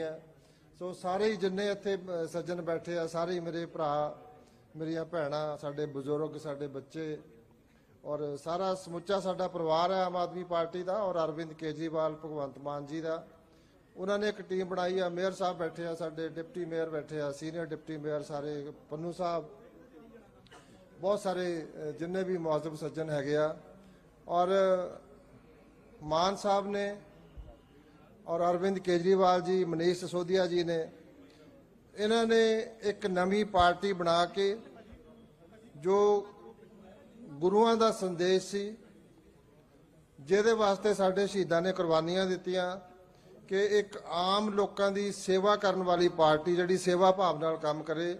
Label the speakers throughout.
Speaker 1: ਹੈ ਸੋ ਸਾਰੇ ਹੀ ਜਿੰਨੇ ਇੱਥੇ ਸੱਜਣ ਬੈਠੇ ਆ, ਸਾਰੇ ਹੀ ਮੇਰੇ ਭਰਾ, ਮੇਰੀਆਂ ਭੈਣਾਂ, ਸਾਡੇ ਬਜ਼ੁਰਗ, ਸਾਡੇ ਬੱਚੇ, ਔਰ ਸਾਰਾ ਸਮੁੱਚਾ ਸਾਡਾ ਪਰਿਵਾਰ ਹੈ ਆਮ ਆਦਮੀ ਪਾਰਟੀ ਦਾ, ਔਰ ਅਰਵਿੰਦ ਕੇਜਰੀਵਾਲ, ਭਗਵੰਤ ਮਾਨ ਜੀ ਦਾ। ਉਹਨਾਂ ਨੇ ਇੱਕ ਟੀਮ ਬਣਾਈ ਆ, ਮੇਅਰ ਸਾਹਿਬ ਬੈਠੇ ਆ, ਸਾਡੇ ਡਿਪਟੀ ਮੇਅਰ ਬੈਠੇ ਆ, ਸੀਨੀਅਰ ਡਿਪਟੀ ਮੇਅਰ ਸਾਰੇ, ਪੰਨੂ ਸਾਹਿਬ। ਬਹੁਤ ਸਾਰੇ ਜਿੰਨੇ ਵੀ ਮੌਜੂਦ ਸੱਜਣ ਹੈਗੇ ਆ। ਔਰ ਮਾਨ ਸਾਹਿਬ ਨੇ ਔਰ ਅਰਵਿੰਦ ਕੇਜਰੀਵਾਲ ਜੀ, ਮਨੀਸ਼ ਸਸੋਦੀਆ ਜੀ ਨੇ। ਇਹਨਾਂ ਨੇ ਇੱਕ ਨਵੀਂ ਪਾਰਟੀ ਬਣਾ ਕੇ, ਜੋ ਗੁਰੂਆਂ ਦਾ ਸੰਦੇਸ਼ ਸੀ, ਜਿਹਦੇ ਵਾਸਤੇ ਸਾਡੇ ਸ਼ਹੀਦਾਂ ਨੇ ਕੁਰਬਾਨੀਆਂ ਦਿੱਤੀਆਂ ਕਿ ਇੱਕ ਆਮ ਲੋਕਾਂ ਦੀ ਸੇਵਾ ਕਰਨ ਵਾਲੀ ਪਾਰਟੀ ਜਿਹੜੀ ਸੇਵਾ ਭਾਵ ਨਾਲ ਕੰਮ ਕਰੇ,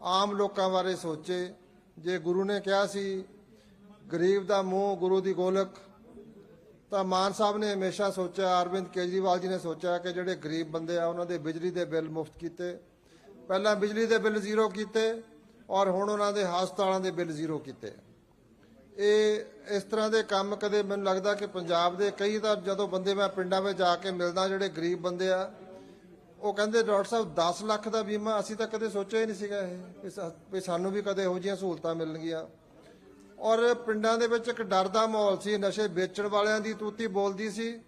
Speaker 1: ਆਮ ਲੋਕਾਂ ਬਾਰੇ ਸੋਚੇ। ਜੇ ਗੁਰੂ ਨੇ ਕਿਹਾ ਸੀ, ਗਰੀਬ ਦਾ ਮੂੰਹ ਗੁਰੂ ਦੀ ਗੋਲਕ ਤਾਂ ਮਾਨ ਸਾਹਿਬ ਨੇ ਹਮੇਸ਼ਾ ਸੋਚਿਆ, ਅਰਵਿੰਦ ਕੇਜਰੀਵਾਲ ਜੀ ਨੇ ਸੋਚਿਆ ਕਿ ਜਿਹੜੇ ਗਰੀਬ ਬੰਦੇ ਆ, ਉਹਨਾਂ ਦੇ ਬਿਜਲੀ ਦੇ ਬਿੱਲ ਮੁਫਤ ਕੀਤੇ। ਪਹਿਲਾਂ ਬਿਜਲੀ ਦੇ ਬਿੱਲ ਜ਼ੀਰੋ ਕੀਤੇ ਔਰ ਹੁਣ ਉਹਨਾਂ ਦੇ ਹਸਪਤਾਲਾਂ ਦੇ ਬਿੱਲ ਜ਼ੀਰੋ ਕੀਤੇ। ਇਹ ਇਸ ਤਰ੍ਹਾਂ ਦੇ ਕੰਮ ਕਦੇ ਮੈਨੂੰ ਲੱਗਦਾ ਕਿ ਪੰਜਾਬ ਦੇ ਕਈ ਤਾਂ ਜਦੋਂ ਬੰਦੇ ਮੈਂ ਪਿੰਡਾਂ ਵਿੱਚ ਜਾ ਕੇ ਮਿਲਦਾ, ਜਿਹੜੇ ਗਰੀਬ ਬੰਦੇ ਆ, ਉਹ ਕਹਿੰਦੇ, ਡਾਕਟਰ ਸਾਹਿਬ 10 ਲੱਖ ਦਾ ਬੀਮਾ ਅਸੀਂ ਤਾਂ ਕਦੇ ਸੋਚਿਆ ਹੀ ਨਹੀਂ ਸੀਗਾ ਇਹ। ਵੀ ਵੀ ਸਾਨੂੰ ਵੀ ਕਦੇ ਇਹੋ ਜਿਹੀਆਂ ਸਹੂਲਤਾਂ ਮਿਲਣਗੀਆਂ। ਔਰ ਪਿੰਡਾਂ ਦੇ ਵਿੱਚ ਇੱਕ ਡਰ ਦਾ ਮਾਹੌਲ ਸੀ, ਨਸ਼ੇ ਵੇਚਣ ਵਾਲਿਆਂ ਦੀ ਤੂਤੀ ਬੋਲਦੀ ਸੀ।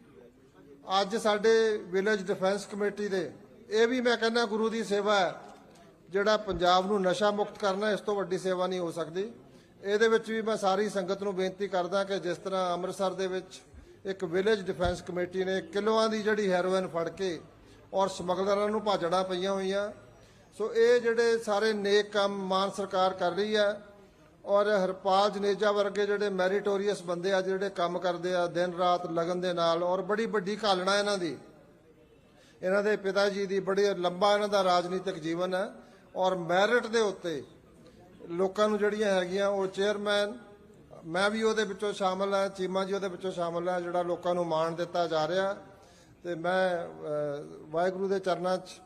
Speaker 1: ਅੱਜ ਸਾਡੇ ਵਿਲੇਜ ਡਿਫੈਂਸ ਕਮੇਟੀ ਦੇ, ਇਹ ਵੀ ਮੈਂ ਕਹਿੰਦਾ ਗੁਰੂ ਦੀ ਸੇਵਾ ਹੈ, ਜਿਹੜਾ ਪੰਜਾਬ ਨੂੰ ਨਸ਼ਾ ਮੁਕਤ ਕਰਨਾ, ਇਸ ਤੋਂ ਵੱਡੀ ਸੇਵਾ ਨਹੀਂ ਹੋ ਸਕਦੀ। ਇਹਦੇ ਵਿੱਚ ਵੀ ਮੈਂ ਸਾਰੀ ਸੰਗਤ ਨੂੰ ਬੇਨਤੀ ਕਰਦਾ ਕਿ ਜਿਸ ਤਰ੍ਹਾਂ ਅੰਮ੍ਰਿਤਸਰ ਦੇ ਵਿੱਚ ਇੱਕ ਵਿਲੇਜ ਡਿਫੈਂਸ ਕਮੇਟੀ ਨੇ ਕਿਲੋਆਂ ਦੀ ਜਿਹੜੀ ਹੈਰੋਇਨ ਫੜ ਕੇ ਔਰ ਸਮਗਲਰਾਂ ਨੂੰ ਭਾਜੜਾਂ ਪਈਆਂ ਹੋਈਆਂ। ਸੋ ਇਹ ਜਿਹੜੇ ਸਾਰੇ ਨੇਕ ਕੰਮ ਮਾਨ ਸਰਕਾਰ ਕਰ ਰਹੀ ਹੈ ਔਰ ਹਰਪਾਲ ਜਨੇਜਾ ਵਰਗੇ ਜਿਹੜੇ ਮੈਰੀਟੋਰੀਅਸ ਬੰਦੇ ਆ ਜਿਹੜੇ ਕੰਮ ਕਰਦੇ ਆ, ਦਿਨ ਰਾਤ ਲਗਨ ਦੇ ਨਾਲ ਔਰ ਬੜੀ ਵੱਡੀ ਘਾਲਣਾ ਇਹਨਾਂ ਦੀ। ਇਹਨਾਂ ਦੇ ਪਿਤਾ ਜੀ ਦੀ ਬੜੀ ਲੰਬਾ ਇਹਨਾਂ ਦਾ ਰਾਜਨੀਤਿਕ ਜੀਵਨ ਹੈ ਔਰ ਮੈਰਿਟ ਦੇ ਉੱਤੇ ਲੋਕਾਂ ਨੂੰ ਜਿਹੜੀਆਂ ਹੈਗੀਆਂ, ਉਹ ਚੇਅਰਮੈਨ, ਮੈਂ ਵੀ ਉਹਦੇ ਵਿੱਚੋਂ ਸ਼ਾਮਲ ਹਾਂ, ਚੀਮਾ ਜੀ ਉਹਦੇ ਵਿੱਚੋਂ ਸ਼ਾਮਲ ਹਾਂ, ਜਿਹੜਾ ਲੋਕਾਂ ਨੂੰ ਮਾਣ ਦਿੱਤਾ ਜਾ ਰਿਹਾ। ਤੇ ਮੈਂ ਵਾਹਿਗੁਰੂ ਦੇ ਚਰਨਾਂ 'ਚ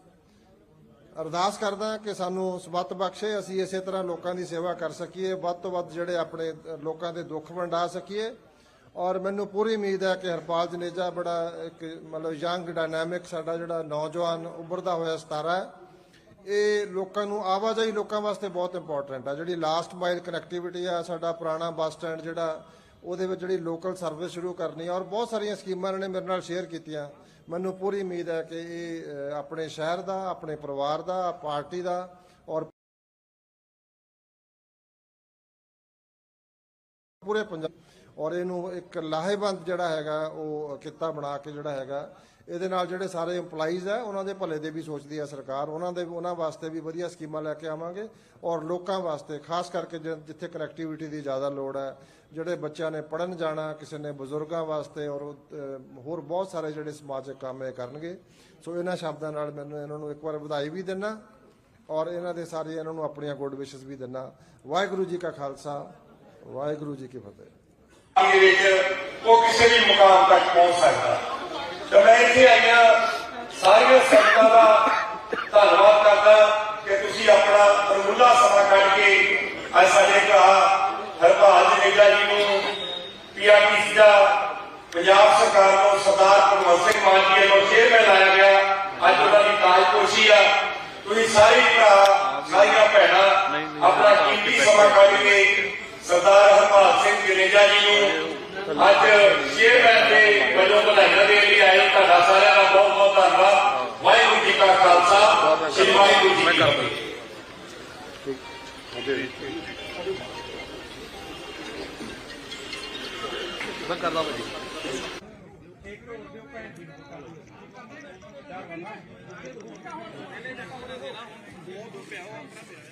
Speaker 1: ਅਰਦਾਸ ਕਰਦਾ ਕਿ ਸਾਨੂੰ ਸਬੱਤ ਬਖਸ਼ੇ, ਅਸੀਂ ਇਸੇ ਤਰ੍ਹਾਂ ਲੋਕਾਂ ਦੀ ਸੇਵਾ ਕਰ ਸਕੀਏ, ਵੱਧ ਤੋਂ ਵੱਧ ਜਿਹੜੇ ਆਪਣੇ ਲੋਕਾਂ ਦੇ ਦੁੱਖ ਵੰਡਾ ਸਕੀਏ। ਔਰ ਮੈਨੂੰ ਪੂਰੀ ਉਮੀਦ ਹੈ ਕਿ ਹਰਪਾਲ ਜਨੇਜਾ ਬੜਾ ਇੱਕ ਮਤਲਬ ਯੰਗ, ਡਾਇਨਾਮਿਕ ਸਾਡਾ ਜਿਹੜਾ ਨੌਜਵਾਨ ਉੱਭਰਦਾ ਹੋਇਆ ਸਤਾਰਾ ਹੈ, ਇਹ ਲੋਕਾਂ ਨੂੰ, ਆਵਾਜਾਈ ਲੋਕਾਂ ਵਾਸਤੇ ਬਹੁਤ ਇੰਪੋਰਟੈਂਟ ਆ। ਜਿਹੜੀ ਲਾਸਟ ਮਾਈਲ ਕਨੈਕਟੀਵਿਟੀ ਆ, ਸਾਡਾ ਪੁਰਾਣਾ ਬੱਸ ਸਟੈਂਡ ਜਿਹੜਾ ਉਹਦੇ ਵਿੱਚ ਜਿਹੜੀ ਲੋਕਲ ਸਰਵਿਸ ਸ਼ੁਰੂ ਕਰਨੀ ਔਰ ਬਹੁਤ ਸਾਰੀਆਂ ਸਕੀਮਾਂ ਇਹਨਾਂ ਨੇ ਮੇਰੇ ਨਾਲ ਸ਼ੇਅਰ ਕੀਤੀਆਂ। ਮੈਨੂੰ ਪੂਰੀ ਉਮੀਦ ਹੈ ਕਿ ਇਹ ਆਪਣੇ ਸ਼ਹਿਰ ਦਾ, ਆਪਣੇ ਪਰਿਵਾਰ ਦਾ, ਪਾਰਟੀ ਦਾ ਔਰ ਪੂਰੇ ਪੰਜਾਬ ਔਰ ਇਹਨੂੰ ਇੱਕ ਲਾਹੇਵੰਦ ਜਿਹੜਾ ਹੈਗਾ, ਉਹ ਕਿੱਤਾ ਬਣਾ ਕੇ ਜਿਹੜਾ ਹੈਗਾ, ਇਹਦੇ ਨਾਲ ਜਿਹੜੇ ਸਾਰੇ EMPLOYEES ਆ, ਉਹਨਾਂ ਦੇ ਭਲੇ ਦੇ ਵੀ ਸੋਚਦੀ ਹੈ ਸਰਕਾਰ, ਉਹਨਾਂ ਦੇ, ਉਹਨਾਂ ਵਾਸਤੇ ਵੀ ਵਧੀਆ ਸਕੀਮਾਂ ਲੈ ਕੇ ਆਵਾਂਗੇ ਔਰ ਲੋਕਾਂ ਵਾਸਤੇ, ਖਾਸ ਕਰਕੇ ਜਿੱਥੇ ਕਨੈਕਟੀਵਿਟੀ ਦੀ ਜ਼ਿਆਦਾ ਲੋੜ ਹੈ ਜਿਹੜੇ ਬੱਚਿਆਂ ਨੇ ਪੜਨ ਜਾਣਾ, ਕਿਸੇ ਨੇ ਬਜ਼ੁਰਗਾਂ ਵਾਸਤੇ ਔਰ ਹੋਰ ਬਹੁਤ ਸਾਰੇ ਜਿਹੜੇ ਸਮਾਜਿਕ ਕੰਮ ਇਹ ਕਰਨਗੇ। ਸੋ ਇਹਨਾਂ ਸ਼ਬਦਾਂ ਨਾਲ ਮੈਨੂੰ ਇਹਨਾਂ ਨੂੰ ਇੱਕ ਵਾਰ ਵਧਾਈ ਵੀ ਦਿੰਨਾ ਔਰ ਇਹਨਾਂ ਦੇ ਸਾਰੇ ਇਹਨਾਂ ਨੂੰ ਆਪਣੀਆਂ ਗੁੱਡ ਵਿਸ਼ੇਸ ਵੀ ਦਿੰਨਾ। ਵਾਹਿਗੁਰੂ ਜੀ ਕਾ ਖਾਲਸਾ, ਵਾਹਿਗੁਰੂ ਜੀ ਕੀ ਫਤਿਹ।
Speaker 2: ਉਹ ਕਿਸੇ ਵੀ ਮੁਕਾਮ ਤੱਕ ਪਹੁੰਚ ਸਕਦਾ ਤੇ ਮੈਂ ਇੱਥੇ ਆਈਆਂ ਸਾਰੀਆਂ ਸੰਗਤਾਂ ਦਾ ਧੰਨਵਾਦ ਕਰਦਾ ਕਿ ਤੁਸੀਂ ਆਪਣਾ ਅਮੁੱਲਾ ਸਮਾਂ ਕੱਢ ਕੇ ਅੱਜ ਸਾਡੇ ਭਰਾ ਹਰਪਾਲ ਜਨੇਜਾ ਜੀ ਨੂੰ ਪੀਆਰਟੀਸੀ ਦਾ ਪੰਜਾਬ ਸਰਕਾਰ ਨੂੰ ਸਰਦਾਰ ਭਗਵੰਤ ਸਿੰਘ ਮਾਨ ਜੀ ਵੱਲੋਂ ਚੇਅਰਮੈਨ ਲਾਇਆ ਗਿਆ ਅੱਜ ਉਹਨਾਂ ਦੀ ਤਾਜਪੋਸ਼ੀ ਆ ਤੁਸੀਂ ਸਾਰੇ ਭਰਾ ਸਾਰੀਆਂ ਭੈਣਾਂ ਆਪਣਾ ਕੀਮਤੀ ਸਮਾਂ ਕੱਢ ਕੇ ਸਰਦਾਰ ਹਰਪਾਲ ਸਿੰਘ ਜਨੇਜਾ ਜੀ ਨੂੰ ਅੱਜ ਚੇਅਰਮੈਨ ਦੇ ਵੱਲੋਂ ਵਧਾਈਆਂ ਦੇਣ ਲਈ ਆਏ ਤੁਹਾਡਾ ਸਾਰਿਆਂ ਦਾ ਬਹੁਤ ਬਹੁਤ ਧੰਨਵਾਦ। ਵਾਹਿਗੁਰੂ ਜੀ ਕਾ ਖਾਲਸਾ ਸ੍ਰੀ ਵਾਹਿਗੁਰੂ ਜੀ ਕੀ ਫਤਿਹ
Speaker 3: ਹੋ ਰਿਹਾ ਹੋ ਰਿਹਾ ਹੋ ਰਿਹਾ ਜੀ ਹੋ ਰਿਹਾ ਕੋਈ ਗੱਲ ਨਹੀਂ ਪ੍ਰੈਸ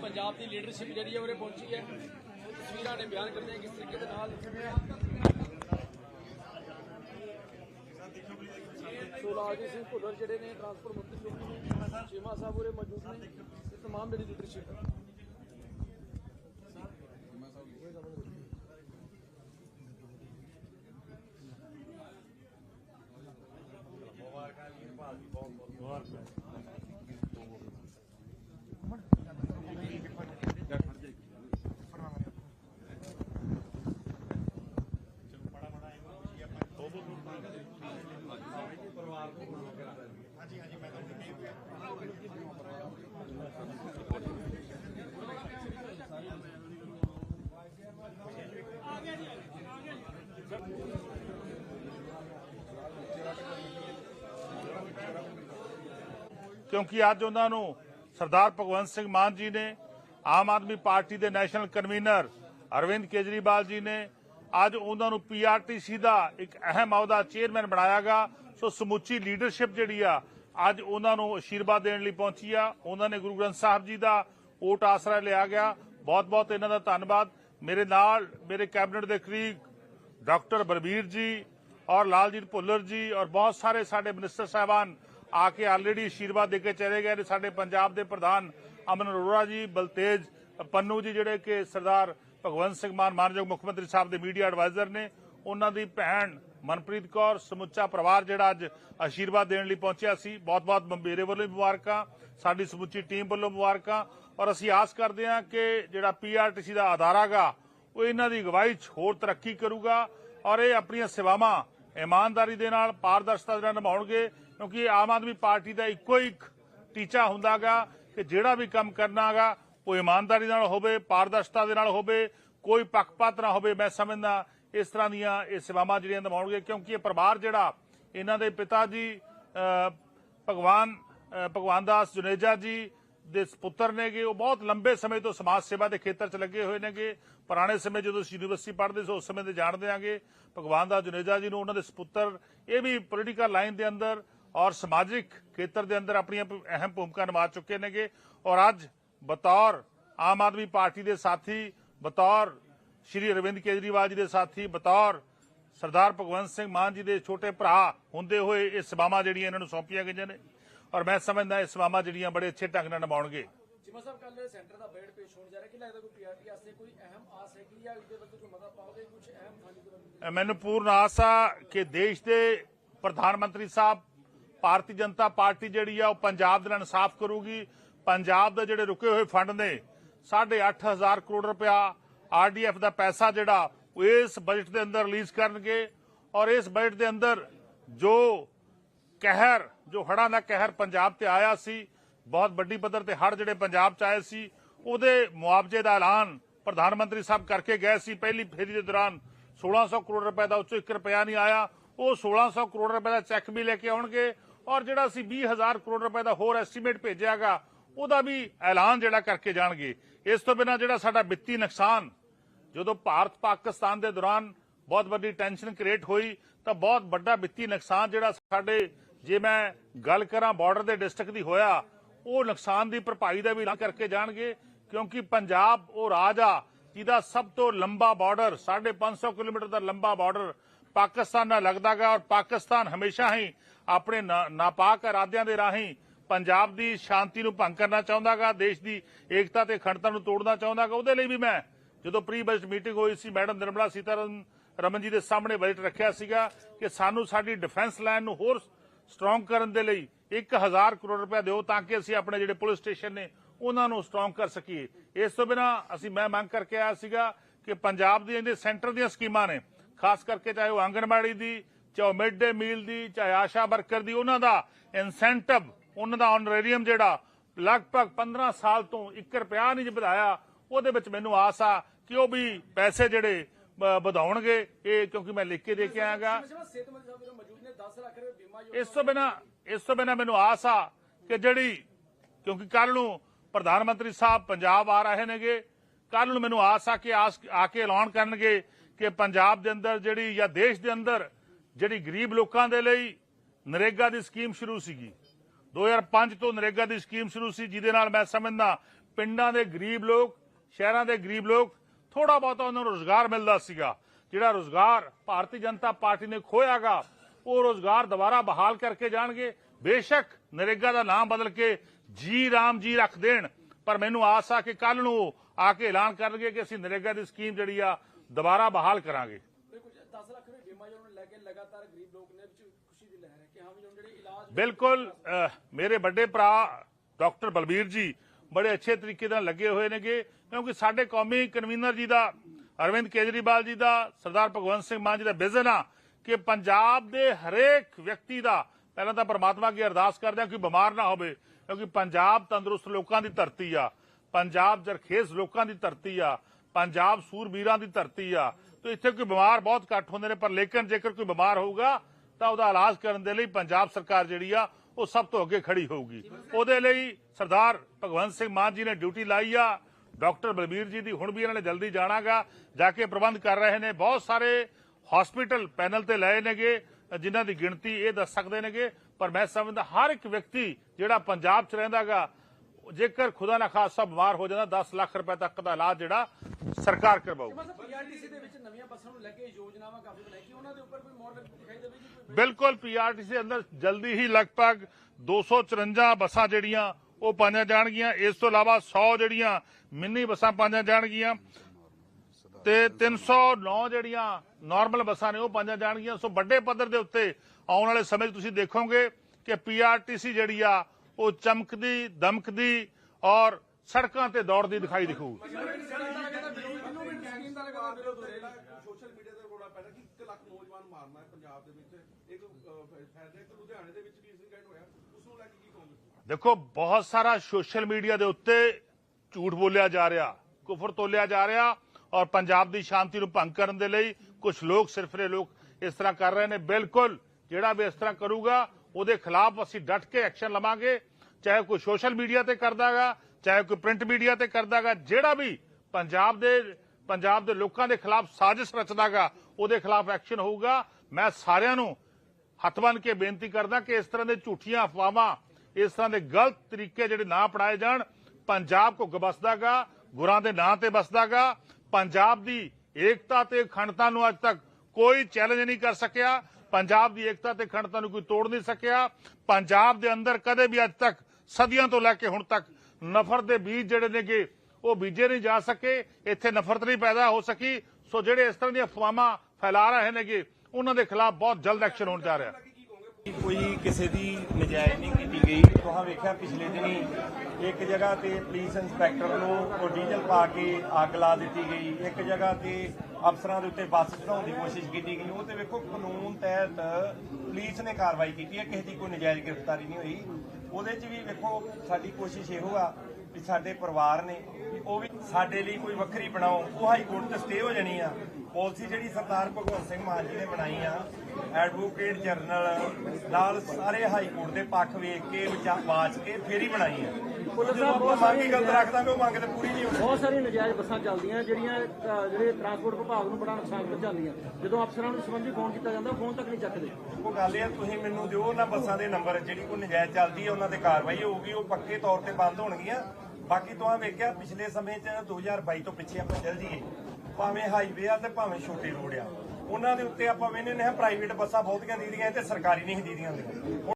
Speaker 4: ਪੰਜਾਬ ਦੀ ਲੀਡਰਸ਼ਿਪ ਜਿਹੜੀ ਹੈ ਉਰੇ ਪਹੁੰਚੀ ਹੈ। ਤਸਵੀਰਾਂ ਨੇ ਬਿਆਨ ਕਰਦੀਆਂ ਕਿਸ ਤਰੀਕੇ ਦੇ ਨਾਲ? ਸੋ ਲਾਲਜੀਤ ਸਿੰਘ ਭੁੱਲਰ ਜਿਹੜੇ ਨੇ ਟਰਾਂਸਪੋਰਟ ਮੰਤਰੀ ਚੀਮਾ ਸਾਹਿਬ ਉਰੇ ਮੌਜੂਦ ਨੇ ਤੇ ਤਮਾਮ ਜਿਹੜੀ ਲੀਡਰਸ਼ਿਪ ਹੈ।
Speaker 3: ਕਿਉਂਕਿ ਅੱਜ ਉਹਨਾਂ ਨੂੰ ਸਰਦਾਰ ਭਗਵੰਤ ਸਿੰਘ ਮਾਨ ਜੀ ਨੇ ਆਮ ਆਦਮੀ ਪਾਰਟੀ ਦੇ ਨੈਸ਼ਨਲ ਕਨਵੀਨਰ ਅਰਵਿੰਦ ਕੇਜਰੀਵਾਲ ਜੀ ਨੇ ਅੱਜ ਉਹਨਾਂ ਨੂੰ ਪੀਆਰਟੀਸੀ ਦਾ ਇੱਕ ਅਹਿਮ ਅਹੁਦਾ ਚੇਅਰਮੈਨ ਬਣਾਇਆਗਾ। ਸੋ ਸਮੁੱਚੀ ਲੀਡਰਸ਼ਿਪ ਜਿਹੜੀ ਆ, ਅੱਜ ਉਹਨਾਂ ਨੂੰ ਅਸ਼ੀਰਵਾਦ ਦੇਣ ਲਈ ਪਹੁੰਚੀ ਆ। ਉਹਨਾਂ ਨੇ ਗੁਰੂ ਗ੍ਰੰਥ ਸਾਹਿਬ ਜੀ ਦਾ ਓਟ ਆਸਰਾ ਲਿਆ ਗਿਆ। ਬਹੁਤ ਬਹੁਤ ਇਹਨਾਂ ਦਾ ਧੰਨਵਾਦ। ਮੇਰੇ ਨਾਲ ਮੇਰੇ ਕੈਬਨਿਟ ਦੇ ਕਰੀਬ ਡਾਕਟਰ ਬਲਬੀਰ ਜੀ ਔਰ ਲਾਲਜੀਤ ਭੁੱਲਰ ਜੀ ਔਰ ਬਹੁਤ ਸਾਰੇ ਸਾਡੇ ਮਿਨਿਸਟਰ ਸਾਹਿਬਾਨ ਆ ਕੇ ਆਲਰੇਡੀ ਅਸ਼ੀਰਵਾਦ ਦੇ ਕੇ ਚਲੇ ਗਏ ਨੇ। ਸਾਡੇ ਪੰਜਾਬ ਦੇ ਪ੍ਰਧਾਨ ਅਮਨ ਅਰੋੜਾ ਜੀ, ਬਲਤੇਜ ਪੰਨੂ ਜੀ, ਜਿਹੜੇ ਕਿ ਸਰਦਾਰ ਭਗਵੰਤ ਸਿੰਘ ਮਾਨ ਮਾਨਯੋਗ ਮੁੱਖ ਮੰਤਰੀ ਸਾਹਿਬ ਦੇ ਮੀਡੀਆ ਐਡਵਾਈਜ਼ਰ ਨੇ ਉਹਨਾਂ ਦੀ ਭੈਣ ਮਨਪ੍ਰੀਤ ਕੌਰ, ਸਮੁੱਚਾ ਪਰਿਵਾਰ ਜਿਹੜਾ ਅੱਜ ਆਸ਼ੀਰਵਾਦ ਦੇਣ ਲਈ ਪਹੁੰਚਿਆ ਸੀ। ਬਹੁਤ-ਬਹੁਤ ਮੇਰੇ ਵੱਲੋਂ ਮੁਬਾਰਕਾਂ, ਸਾਡੀ ਸਮੁੱਚੀ ਟੀਮ ਵੱਲੋਂ ਮੁਬਾਰਕਾਂ ਔਰ ਅਸੀਂ ਆਸ ਕਰਦੇ ਹਾਂ ਕਿ ਜਿਹੜਾ ਪੀਆਰਟੀਸੀ ਦਾ ਅਦਾਰਾਗਾ ਉਹ ਇਹਨਾਂ ਦੀ ਅਗਵਾਈ 'ਚ ਹੋਰ ਤਰੱਕੀ ਕਰੂਗਾ ਔਰ ਇਹ ਆਪਣੀਆਂ ਸੇਵਾਵਾਂ ਇਮਾਨਦਾਰੀ ਦੇ ਨਾਲ ਪਾਰਦਰਸ਼ਤਾ ਦੇ ਨਾਲ ਨਿਭਾਉਣਗੇ ਕਿਉਂਕਿ ਆਮ ਆਦਮੀ ਪਾਰਟੀ ਦਾ ਇੱਕੋ ਇੱਕ ਟੀਚਾ ਹੁੰਦਾਗਾ ਕਿ ਜਿਹੜਾ ਵੀ ਕੰਮ ਕਰਨਾਗਾ ਉਹ ਇਮਾਨਦਾਰੀ ਨਾਲ ਹੋਵੇ, ਪਾਰਦਰਸ਼ਤਾ ਦੇ ਨਾਲ ਹੋਵੇ, ਕੋਈ ਪੱਖਪਾਤ ਨਾ ਹੋਵੇ, ਮੈਂ ਸਮਝਦਾ ਇਸ ਤਰ੍ਹਾਂ ਦੀਆਂ ਇਹ ਸੇਵਾਵਾਂ ਜਿਹੜੀਆਂ ਨਿਭਾਉਣਗੇ, ਕਿਉਂਕਿ ਇਹ ਪਰਿਵਾਰ ਜਿਹੜਾ ਇਹਨਾਂ ਦੇ ਪਿਤਾ ਜੀ ਭਗਵਾਨ ਭਗਵਾਨ ਦਾਸ ਜੁਨੇਜਾ ਜੀ ਦੇ ਪੁੱਤਰ ਨੇਗੇ, ਉਹ ਬਹੁਤ ਲੰਬੇ ਸਮੇਂ ਤੋਂ ਸਮਾਜ ਸੇਵਾ ਦੇ ਖੇਤਰ 'ਚ ਲੱਗੇ ਹੋਏ ਨੇਗੇ। ਪੁਰਾਣੇ ਸਮੇਂ ਜਦੋਂ ਅਸੀਂ ਯੂਨੀਵਰਸਿਟੀ ਪੜ੍ਹਦੇ ਸੀ, ਉਸ ਸਮੇਂ ਦੇ ਜਾਣਦੇ ਆਂਗੇ। ਭਗਵਾਨ ਦਾਸ ਜੁਨੇਜਾ ਜੀ ਨੂੰ ਉਹਨਾਂ ਦੇ ਸਪੁੱਤਰ, ਇਹ ਵੀ ਪੋਲੀਟੀਕਲ ਲਾਈਨ ਦੇ ਅੰਦਰ ਔਰ ਸਮਾਜਿਕ ਖੇਤਰ ਦੇ ਅੰਦਰ ਆਪਣੀਆਂ ਅਹਿਮ ਭੂਮਿਕਾ ਨਿਭਾ ਚੁੱਕੇ ਨੇਗੇ। ਔਰ ਅੱਜ ਬਤੌਰ ਆਮ ਆਦਮੀ ਪਾਰਟੀ ਦੇ ਸਾਥੀ ਬਤੌਰ ਸ਼੍ਰੀ ਅਰਵਿੰਦ ਕੇਜਰੀਵਾਲ ਜੀ ਦੇ ਸਾਥੀ ਬਤੌਰ ਸਰਦਾਰ ਭਗਵੰਤ ਸਿੰਘ ਮਾਨ ਜੀ ਦੇ ਛੋਟੇ ਭਰਾ ਹੁੰਦੇ ਹੋਏ ਇਹ ਸੇਵਾਵਾਂ ਜਿਹੜੀਆਂ ਇਹਨਾਂ ਨੂੰ ਸੌਂਪੀਆਂ ਗਈਆਂ ਨੇ। ਔਰ ਮੈਂ ਸਮਝਦਾ ਇਹ ਸੇਵਾਵਾਂ ਜਿਹੜੀਆਂ ਬੜੇ ਅੱਛੇ ਢੰਗ ਨਾਲ ਨਿਭਾਉਣਗੇ।
Speaker 4: ਚੀਮਾ ਸਾਹਿਬ ਕੱਲ ਸੈਂਟਰ ਦਾ ਬਜਟ ਪੇਸ਼ ਹੋਣ ਜਾ ਰਿਹਾ। ਕਿ ਲੱਗਦਾ ਕੋਈ ਪੀਆਰਟੀ ਵਾਸਤੇ ਕੋਈ ਅਹਿਮ ਆਸ ਹੈਗੀ ਜਾਂ ਇਹਦੇ ਵੱਲ ਕੋਈ ਮਤਾ ਪਾਓਗੇ? ਕੁਝ ਅਹਿਮ ਫੰਡ ਦੇ ਵੱਲ
Speaker 3: ਮੈਨੂੰ ਪੂਰਨ ਆਸ ਆ ਕਿ ਦੇਸ਼ ਦੇ ਪ੍ਰਧਾਨ ਮੰਤਰੀ ਸਾਹਿਬ ਭਾਰਤੀ ਜਨਤਾ ਪਾਰਟੀ ਜਿਹੜੀ ਆ ਉਹ ਪੰਜਾਬ ਦੇ ਨਾਲ ਇਨਸਾਫ ਕਰੂਗੀ। ਪੰਜਾਬ ਦੇ ਜਿਹੜੇ ਰੁਕੇ ਹੋਏ ਫੰਡ ਨੇ 8.5000 ਕਰੋੜ ਰੁਪਇਆ ਆਰਡੀਐਫ ਦਾ ਪੈਸਾ ਜਿਹੜਾ ਉਹ ਇਸ ਬਜਟ ਦੇ ਅੰਦਰ ਰਿਲੀਜ਼ ਕਰਨਗੇ ਔਰ ਇਸ ਬਜਟ ਦੇ ਅੰਦਰ ਜੋ ਕਹਿਰ, ਜੋ ਹੜਾਂ ਦਾ ਕਹਿਰ ਪੰਜਾਬ ਤੇ ਆਇਆ ਸੀ, ਬਹੁਤ ਵੱਡੀ ਪੱਧਰ ਤੇ ਹੜ ਜਿਹੜੇ ਪੰਜਾਬ ਚ ਆਏ ਸੀ, ਉਹਦੇ ਮੁਆਵਜ਼ੇ ਦਾ ਐਲਾਨ ਪ੍ਰਧਾਨ ਮੰਤਰੀ ਸਾਹਿਬ ਕਰਕੇ ਗਏ ਸੀ। ਪਹਿਲੀ ਫੇਰੀ ਦੇ ਦੌਰਾਨ 1600 ਕਰੋੜ ਰੁਪਏ ਦਾ ਉੱਚੋਂ 1 ਰੁਪਿਆ ਨਹੀਂ ਆਇਆ। ਉਹ 1600 ਕਰੋੜ ਰੁਪਏ ਦਾ ਚੈੱਕ ਵੀ ਲੈ ਕੇ ਆਉਣਗੇ ਔਰ ਜਿਹੜਾ ਅਸੀਂ 20000 ਕਰੋੜ ਰੁਪਏ ਦਾ ਹੋਰ ਐਸਟੀਮੇਟ ਭੇਜਿਆਗਾ ਉਹਦਾ ਵੀ ਐਲਾਨ ਜਿਹੜਾ ਕਰਕੇ ਜਾਣਗੇ। ਇਸ ਤੋਂ ਬਿਨਾਂ ਜਿਹੜਾ ਸਾਡਾ ਵਿੱਤੀ ਨੁਕਸਾਨ, ਜਦੋਂ ਭਾਰਤ ਪਾਕਿਸਤਾਨ ਦੇ ਦੌਰਾਨ ਬਹੁਤ ਵੱਡੀ ਟੈਨਸ਼ਨ ਕ੍ਰੀਏਟ ਹੋਈ, ਤਾਂ ਬਹੁਤ ਵੱਡਾ ਵਿੱਤੀ ਨੁਕਸਾਨ ਜਿਹੜਾ ਸਾਡੇ, ਜੇ ਮੈਂ ਗੱਲ ਕਰਾਂ ਬਾਰਡਰ ਦੇ ਡਿਸਟ੍ਰਿਕਟ ਦੀ ਹੋਇਆ, ਉਹ ਨੁਕਸਾਨ ਦੀ ਭਰਪਾਈ ਦਾ ਵੀ ਐਲਾਨ ਕਰਕੇ ਜਾਣਗੇ, ਕਿਉਂਕਿ ਪੰਜਾਬ ਉਹ ਰਾਜ ਆ ਜਿਹਦਾ ਸਭ ਤੋਂ ਲੰਬਾ ਬਾਰਡਰ 550 ਕਿਲੋਮੀਟਰ ਦਾ ਲੰਬਾ ਬਾਰਡਰ ਪਾਕਿਸਤਾਨ ਨਾਲ ਲੱਗਦਾਗਾ ਔਰ ਪਾਕਿਸਤਾਨ ਹਮੇਸ਼ਾ ਹੀ ਆਪਣੇ ਨਾ- ਨਾਪਾਕ ਇਰਾਦਿਆਂ ਦੇ ਰਾਹੀਂ ਪੰਜਾਬ ਦੀ ਸ਼ਾਂਤੀ ਨੂੰ ਭੰਗ ਕਰਨਾ ਚਾਹੁੰਦਾਗਾ, ਦੇਸ਼ ਦੀ ਏਕਤਾ ਤੇ ਅਖੰਡਤਾ ਨੂੰ ਤੋੜਨਾ ਚਾਹੁੰਦਾਗਾ, ਉਹਦੇ ਲਈ ਵੀ ਮੈਂ ਜਦੋਂ ਪ੍ਰੀ ਬਜਟ ਮੀਟਿੰਗ ਹੋਈ ਸੀ, ਮੈਡਮ ਨਿਰਮਲਾ ਸੀਤਾਰਮਨ, ਰਮਨ ਜੀ ਦੇ ਸਾਹਮਣੇ ਬਜਟ ਰੱਖਿਆ ਸੀਗਾ ਕਿ ਸਾਨੂੰ ਸਾਡੀ ਡਿਫੈਂਸ ਲਾਈਨ ਨੂੰ ਹੋਰ ਸਟਰੋਂਗ ਕਰਨ ਦੇ ਲਈ 1000 ਕਰੋੜ ਰੁਪਏ ਦਿਓ ਤਾਂ ਕਿ ਅਸੀਂ ਆਪਣੇ ਜਿਹੜੇ ਪੁਲਿਸ ਸਟੇਸ਼ਨ ਨੇ, ਉਹਨਾਂ ਨੂੰ ਸਟਰੋਂਗ ਕਰ ਸਕੀਏ। ਇਸ ਤੋਂ ਬਿਨਾ ਅਸੀਂ ਮੈਂ ਮੰਗ ਕਰਕੇ ਆਇਆ ਸੀਗਾ ਕਿ ਪੰਜਾਬ ਦੀਆਂ ਜਿਹੜੇ ਸੈਂਟਰ ਦੀਆਂ ਸਕੀਮਾਂ ਨੇ, ਖਾਸ ਕਰਕੇ ਚਾਹੇ ਉਹ ਆਂਗਣਵਾੜੀ ਦੀ, ਚਾਹੇ ਮਿਡ ਡੇ ਮੀਲ ਦੀ, ਚਾਹੇ ਆਸ਼ਾ ਵਰਕਰ ਦੀ, ਉਹਨਾਂ ਦਾ ਇਨਸੈਂਟਿਵ ਉਹਨਾਂ ਦਾ ਆਨਰੇਰੀਅਮ ਜਿਹੜਾ ਲਗਭਗ 15 ਸਾਲ ਤੋਂ 1 ਰੁਪਿਆ ਨਹੀਂ ਵਧਾਇਆ, ਉਹਦੇ ਵਿੱਚ ਮੈਨੂੰ ਆਸ ਆ ਕਿ ਉਹ ਵੀ ਪੈਸੇ ਜਿਹੜੇ ਵਧਾਉਣਗੇ। ਇਹ ਕਿਉਂਕਿ ਮੈਂ ਲਿਖ ਕੇ ਦੇ ਕੇ ਆਇਆਗਾ।
Speaker 4: ਜਿਵੇਂ ਸਿਹਤ ਮੰਤਰੀ ਸਾਹਿਬ ਜਿਹੜੇ ਮੌਜੂਦ ਨੇ 10 ਲੱਖ ਰੁਪਏ ਬੀਮਾ ਯੋਜਨਾ
Speaker 3: ਇਸ ਤੋਂ ਬਿਨਾ, ਇਸ ਤੋਂ ਬਿਨਾ ਮੈਨੂੰ ਆਸ ਆ ਕਿ ਜਿਹੜੀ, ਕਿਉਂਕਿ ਕੱਲ ਨੂੰ ਪ੍ਰਧਾਨ ਮੰਤਰੀ ਸਾਹਿਬ ਪੰਜਾਬ ਆ ਰਹੇ ਨੇਗੇ ਕੱਲ ਨੂੰ ਮੈਨੂੰ ਆਸ ਆ ਕਿ ਆ ਕੇ ਐਲਾਨ ਕਰਨਗੇ ਕਿ ਪੰਜਾਬ ਦੇ ਅੰਦਰ ਜਿਹੜੀ ਜਾਂ ਦੇਸ਼ ਦੇ ਅੰਦਰ ਜਿਹੜੀ ਗਰੀਬ ਲੋਕਾਂ ਦੇ ਲਈ ਨਰੇਗਾ ਦੀ ਸਕੀਮ ਸ਼ੁਰੂ ਸੀਗੀ। 2005 ਤੋਂ ਨਰੇਗਾ ਦੀ ਸਕੀਮ ਸ਼ੁਰੂ ਸੀ, ਜਿਹਦੇ ਨਾਲ ਮੈਂ ਸਮਝਦਾ ਪਿੰਡਾਂ ਦੇ ਗਰੀਬ ਲੋਕ, ਸ਼ਹਿਰਾਂ ਦੇ ਗਰੀਬ ਲੋਕ ਥੋੜਾ ਬਹੁਤਾ ਉਹਨਾਂ ਨੂੰ ਰੋਜ਼ਗਾਰ ਮਿਲਦਾ ਸੀਗਾ। ਜਿਹੜਾ ਰੋਜ਼ਗਾਰ ਭਾਰਤੀ ਜਨਤਾ ਪਾਰਟੀ ਨੇ ਖੋਇਆਗਾ, ਉਹ ਰੋਜ਼ਗਾਰ ਦੁਬਾਰਾ ਬਹਾਲ ਕਰਕੇ ਜਾਣਗੇ। ਬੇਸ਼ੱਕ ਨਰੇਗਾ ਦਾ ਨਾਮ ਬਦਲ ਕੇ ਜੀ ਰਾਮ ਜੀ ਰੱਖ ਦੇਣ, ਪਰ ਮੈਨੂੰ ਆਸ ਆ ਕਿ ਕੱਲ ਨੂੰ ਆ ਕੇ ਐਲਾਨ ਕਰਨਗੇ ਕਿ ਅਸੀਂ ਨਰੇਗਾ ਦੀ ਸਕੀਮ ਜਿਹੜੀ ਆ, ਦੁਬਾਰਾ ਬਹਾਲ ਕਰਾਂਗੇ।
Speaker 4: 10 ਲੱਖ ਰੁਪਏ ਬੀਮਾ ਯੋਜਨਾ ਲੈ ਕੇ ਲਗਾਤਾਰ ਗਰੀਬ ਲੋਕ ਨੇ ਵਿੱਚ ਖੁਸ਼ੀ ਦੀ ਲਹਿਰ ਹੈ ਕਿ ਹਾਂ ਵੀ ਹੁਣ ਜਿਹੜੇ ਇਲਾਜ
Speaker 3: ਬਿਲਕੁਲ ਮੇਰੇ ਵੱਡੇ ਭਰਾ ਡਾਕਟਰ ਬਲਬੀਰ ਜੀ ਬੜੇ ਅੱਛੇ ਤਰੀਕੇ ਨਾਲ ਲੱਗੇ ਹੋਏ ਨੇਗੇ, ਕਿਉਂਕਿ ਸਾਡੇ ਕੌਮੀ ਕਨਵੀਨਰ ਜੀ ਦਾ, ਅਰਵਿੰਦ ਕੇਜਰੀਵਾਲ ਜੀ ਦਾ, ਸਰਦਾਰ ਭਗਵੰਤ ਸਿੰਘ ਮਾਨ ਜੀ ਦਾ ਵਿਜ਼ਨ ਆ ਕਿ ਪੰਜਾਬ ਦੇ ਹਰੇਕ ਵਿਅਕਤੀ ਦਾ ਪਹਿਲਾਂ ਤਾਂ ਪ੍ਰਮਾਤਮਾ ਅੱਗੇ ਅਰਦਾਸ ਕਰਦੇ ਆ ਕਿ ਬਿਮਾਰ ਨਾ ਹੋਵੇ, ਕਿਉਂਕਿ ਪੰਜਾਬ ਤੰਦਰੁਸਤ ਲੋਕਾਂ ਦੀ ਧਰਤੀ ਆ, ਪੰਜਾਬ ਜਰਖੇਜ਼ ਲੋਕਾਂ ਦੀ ਧਰਤੀ ਆ, ਪੰਜਾਬ ਸੂਰਬੀਰਾਂ ਦੀ ਧਰਤੀ ਆ, ਤੇ ਇੱਥੇ ਕੋਈ ਬਿਮਾਰ ਬਹੁਤ ਘੱਟ ਹੁੰਦੇ ਨੇ, ਪਰ ਲੇਕਿਨ ਜੇਕਰ ਕੋਈ ਬਿਮਾਰ ਹੋਊਗਾ ਤਾਂ ਉਹਦਾ ਇਲਾਜ ਕਰਨ ਦੇ ਲਈ ਪੰਜਾਬ ਸਰਕਾਰ ਜਿਹੜੀ ਆ, ਉਹ ਸਭ ਤੋਂ ਅੱਗੇ ਖੜੀ ਹੋਊਗੀ। ਉਹਦੇ ਲਈ ਸਰਦਾਰ ਭਗਵੰਤ ਸਿੰਘ ਮਾਨ ਜੀ ਨੇ ਡਿਊਟੀ ਲਾਈ ਆ। ਡਾਕਟਰ ਬਲਬੀਰ ਜੀ ਦੀ ਹੁਣ ਵੀ ਇਹਨਾਂ ਨੇ ਜਲਦੀ ਜਾਣਾਗਾ। ਜਾ ਕੇ ਪ੍ਰਬੰਧ ਕਰ ਰਹੇ ਨੇ। ਬਹੁਤ ਸਾਰੇ ਹਸਪੀਟਲ ਪੈਨਲ ਤੇ ਲਏ ਨੇਗੇ, ਜਿਨ੍ਹਾਂ ਦੀ ਗਿਣਤੀ ਇਹ ਦੱਸ ਸਕਦੇ ਨੇਗੇ। ਪਰ ਮੈਂ ਸਮਝਦਾ ਹਰ ਇੱਕ ਵਿਅਕਤੀ ਜਿਹੜਾ ਪੰਜਾਬ 'ਚ ਰਹਿੰਦਾਗਾ, ਜੇਕਰ ਖੁਦਾ ਨਾ ਖਾਸਾ ਬਿਮਾਰ ਹੋ ਜਾਂਦਾ 10 ਲੱਖ ਰੁਪਏ ਤੱਕ ਦਾ ਇਲਾਜ ਜਿਹੜਾ ਸਰਕਾਰ ਕਰਵਾਊਗੀ।
Speaker 4: ਬੱਸਾਂ ਨੂੰ ਲੈ ਕੇ ਯੋਜਨਾਵਾਂ ਕਾਫੀ ਬਣਾਈ ਕਿ ਉਹਨਾਂ ਦੇ ਉੱਪਰ ਕੋਈ ਮੋਹਰ ਦਿਖਾਈ ਦੇਵੇਗੀ ਕੋਈ
Speaker 3: ਬਿਲਕੁਲ ਪੀਆਰਟੀਸੀ ਅੰਦਰ ਜਲਦੀ ਹੀ ਲਗਭਗ 254 ਬੱਸਾਂ ਜਿਹੜੀਆਂ ਉਹ ਪਾਈਆਂ ਜਾਣਗੀਆਂ। ਇਸ ਤੋਂ ਇਲਾਵਾ 100 ਜਿਹੜੀਆਂ ਮਿੰਨੀ ਬੱਸਾਂ ਪਾਈਆਂ ਜਾਣਗੀਆਂ ਤੇ 309 ਜਿਹੜੀਆਂ ਨਾਰਮਲ ਬੱਸਾਂ ਨੇ ਉਹ ਪਾਈਆਂ ਜਾਣਗੀਆਂ। ਸੋ ਵੱਡੇ ਪੱਧਰ ਦੇ ਉੱਤੇ ਆਉਣ ਵਾਲੇ ਸਮੇਂ 'ਚ ਤੁਸੀਂ ਦੇਖੋਗੇ ਕਿ ਪੀਆਰਟੀਸੀ ਜਿਹੜੀ ਆ ਉਹ ਚਮਕਦੀ ਦਮਕਦੀ ਔਰ ਸੜਕਾਂ ਤੇ ਦੌੜਦੀ ਦਿਖਾਈ ਦਿਖੂਗੀ
Speaker 5: ਸੋਸ਼ਲ ਮੀਡੀਆ ਤੇ ਰੋੜਾ ਪੈਦਾ ਕਿ 1 ਲੱਖ ਨੌਜਵਾਨ ਮਾਰਨਾ ਹੈ ਪੰਜਾਬ ਦੇ ਵਿੱਚ। ਇੱਕ ਅਹ, ਇੱਕ ਲੁਧਿਆਣੇ ਦੇ ਵਿੱਚ ਵੀ ਇੰਸੀਡੈਂਟ ਹੋਇਆ? ਉਸ ਨੂੰ ਲੈ ਕੇ ਕੀ ਕਹੋਗੇ
Speaker 3: ਦੇਖੋ ਬਹੁਤ ਸਾਰਾ ਸੋਸ਼ਲ ਮੀਡੀਆ ਦੇ ਉੱਤੇ ਝੂਠ ਬੋਲਿਆ ਜਾ ਰਿਹਾ ਕੁਫਰ ਤੋਲਿਆ ਜਾ ਰਿਹਾ ਔਰ ਪੰਜਾਬ ਦੀ ਸ਼ਾਂਤੀ ਨੂੰ ਭੰਗ ਕਰਨ ਦੇ ਲਈ ਕੁਝ ਲੋਕ ਸਿਰਫਰੇ ਲੋਕ ਇਸ ਤਰ੍ਹਾਂ ਕਰ ਰਹੇ ਨੇ। ਬਿਲਕੁਲ ਜਿਹੜਾ ਵੀ ਇਸ ਤਰ੍ਹਾਂ ਕਰੂਗਾ ਉਹਦੇ ਖਿਲਾਫ ਅਸੀਂ ਡਟ ਕੇ ਐਕਸ਼ਨ ਲਵਾਂਗੇ। ਚਾਹੇ ਕੋਈ ਸੋਸ਼ਲ ਮੀਡੀਆ ਤੇ ਕਰਦਾਗਾ ਚਾਹੇ ਕੋਈ ਪ੍ਰਿੰਟ ਮੀਡੀਆ ਤੇ ਕਰਦਾਗਾ ਜਿਹੜਾ ਵੀ ਪੰਜਾਬ ਦੇ ਪੰਜਾਬ ਦੇ ਲੋਕਾਂ ਦੇ ਖਿਲਾਫ ਸਾਜ਼ਿਸ਼ ਰਚਦਾਗਾ, ਉਹਦੇ ਖਿਲਾਫ ਐਕਸ਼ਨ ਹੋਊਗਾ। ਮੈਂ ਸਾਰਿਆਂ ਨੂੰ ਹੱਥ ਬੰਨ੍ਹ ਕੇ ਬੇਨਤੀ ਕਰਦਾ ਕਿ ਇਸ ਤਰ੍ਹਾਂ ਦੇ ਝੂਠੀਆਂ ਅਫਵਾਹਾਂ, ਇਸ ਤਰ੍ਹਾਂ ਦੇ ਗਲਤ ਤਰੀਕੇ ਜਿਹੜੇ ਨਾ ਅਪਣਾਏ ਜਾਣ, ਪੰਜਾਬ ਕੋ ਗਬਸਦਾਗਾ ਗੁਰਾਂ ਦੇ ਨਾਂ ਤੇ ਬਸਦਾਗਾ ਪੰਜਾਬ ਦੀ ਏਕਤਾ ਤੇ ਅਖੰਡਤਾ ਨੂੰ ਅੱਜ ਤੱਕ ਕੋਈ ਚੈਲੰਜ ਨਹੀਂ ਕਰ ਸਕਿਆ, ਪੰਜਾਬ ਦੀ ਏਕਤਾ ਤੇ ਅਖੰਡਤਾ ਨੂੰ ਕੋਈ ਤੋੜ ਨਹੀਂ ਸਕਿਆ, ਪੰਜਾਬ ਦੇ ਅੰਦਰ ਕਦੇ ਵੀ ਅੱਜ ਤੱਕ ਸਦੀਆਂ ਤੋਂ ਲੈ ਕੇ ਹੁਣ ਤੱਕ ਨਫ਼ਰਤ ਦੇ ਬੀਜ ਜਿਹੜੇ ਨੇਗੇ ਉਹ ਬੀਜੇ ਨਹੀਂ ਜਾ ਸਕੇ, ਇੱਥੇ ਨਫ਼ਰਤ ਨਹੀਂ ਪੈਦਾ ਹੋ ਸਕੀ। ਸੋ ਜਿਹੜੇ ਇਸ ਤਰ੍ਹਾਂ ਦੀਆਂ ਅਫਵਾਹਾਂ ਫੈਲਾ ਰਹੇ ਨੇਗੇ, ਉਹਨਾਂ ਦੇ ਖਿਲਾਫ ਬਹੁਤ ਜਲਦ ਐਕਸ਼ਨ ਹੋਣ ਜਾ ਰਿਹਾ।
Speaker 2: ਕੋਈ ਕਿਸੇ ਦੀ ਨਜਾਇਜ਼ ਨਹੀਂ ਕੀਤੀ ਗਈ। ਤੁਹਾਂ ਵੇਖਿਆ ਪਿਛਲੇ ਦਿਨੀ ਇੱਕ ਜਗ੍ਹਾ ਤੇ ਪੁਲਿਸ ਇੰਸਪੈਕਟਰ ਨੂੰ ਉਹ ਡੀਜ਼ਲ ਪਾ ਕੇ ਅੱਗ ਲਾ ਦਿੱਤੀ ਗਈ। ਇੱਕ ਜਗ੍ਹਾ ਤੇ ਅਫਸਰਾਂ ਦੇ ਉੱਤੇ ਬੱਸ ਚੜਾਉਣ ਦੀ ਕੋਸ਼ਿਸ਼ ਕੀਤੀ ਗਈ। ਉਹ ਤੇ ਵੇਖੋ ਕਾਨੂੰਨ ਤਹਿਤ ਪੁਲਿਸ ਨੇ ਕਾਰਵਾਈ ਕੀਤੀ ਹੈ। ਕਿਸੇ ਦੀ ਕੋਈ ਨਜਾਇਜ਼ ਗ੍ਰਿਫਤਾਰੀ ਨਹੀਂ ਹੋਈ। ਉਹਦੇ 'ਚ ਵੀ ਵੇਖੋ ਸਾਡੀ ਕੋਸ਼ਿਸ਼ ਇਹੋ ਆ ਵੀ ਸਾਡੇ ਪਰਿਵਾਰ ਨੇ ਵੀ ਉਹ ਵੀ ਸਾਡੇ ਲਈ ਕੋਈ ਵੱਖਰੀ ਬਣਾਓ ਉਹ ਹਾਈ ਕੋਰਟ ਤੇ ਸਟੇ ਹੋ ਜਾਣੀ ਆ। ਪਾਲਿਸੀ ਜਿਹੜੀ ਸਰਦਾਰ ਭਗਵੰਤ ਸਿੰਘ ਮਾਨ ਜੀ ਨੇ ਬਣਾਈ ਆ ਐਡਵੋਕੇਟ ਜਨਰਲ ਨਾਲ ਸਾਰੇ ਹਾਈ ਕੋਰਟ ਦੇ ਪੱਖ ਵੇਖ ਕੇ ਵਿਚਾ- ਕੇ ਫੇਰ ਹੀ ਬਣਾਈ ਆ। ਜਦੋਂ ਆਪਾਂ ਮੰਗ ਗਲਤ ਰੱਖ ਦਾਂਗੇ ਉਹ ਮੰਗ ਤੇ ਪੂਰੀ ਨਹੀਂ ਹੋਣੀ
Speaker 6: ਬਹੁਤ ਸਾਰੀਆਂ ਨਜਾਇਜ਼ ਬੱਸਾਂ ਚੱਲਦੀਆਂ ਜਿਹੜੀਆਂ ਜਿਹੜੇ ਟਰਾਂਸਪੋਰਟ ਵਿਭਾਗ ਨੂੰ ਬੜਾ ਨੁਕਸਾਨ ਪਹੁੰਚਾਉਂਦੀਆਂ ਜਦੋਂ ਅਫਸਰਾਂ ਨੂੰ ਸੰਬੰਧੀ ਫੋਨ ਕੀਤਾ ਜਾਂਦਾ ਫੋਨ ਤੱਕ ਨਹੀਂ ਚੱਕਦੇ।
Speaker 2: ਉਹ ਗੱਲ ਇਹ ਤੁਸੀਂ ਮੈਨੂੰ ਦਿਓ ਉਹਨਾਂ ਬੱਸਾਂ ਦੇ ਨੰਬਰ ਜਿਹੜੀ ਕੋਈ ਨਜਾਇਜ਼ ਚੱਲਦੀ ਹੈ ਉਹਨਾਂ ਤੇ ਕਾਰਵਾਈ ਹੋਊਗੀ ਉਹ ਪੱਕੇ ਤੌਰ ਤੇ ਬੰਦ ਹੋਣਗੀਆਂ। ਬਾਕੀ ਤੋਂ ਆ ਵੇਖਿਆ, ਪਿਛਲੇ ਸਮੇਂ 'ਚ 2022 ਤੋਂ ਪਿੱਛੇ ਆਪਾਂ ਚੱਲ ਜੀਏ ਭਾਵੇਂ ਹਾਈਵੇ ਆ ਤੇ ਭਾਵੇਂ ਛੋਟੇ ਰੋਡ ਆ, ਉਹਨਾਂ ਦੇ ਉੱਤੇ ਆਪਾਂ ਵੇਖਦੇ ਨੇ ਪ੍ਰਾਈਵੇਟ ਬੱਸਾਂ ਬਹੁਤੀਆਂ ਦੀਦੀਆਂ ਤੇ ਸਰਕਾਰੀ ਨਹੀਂ ਦੀਦੀਆਂ ਹੁੰਦੀਆਂ।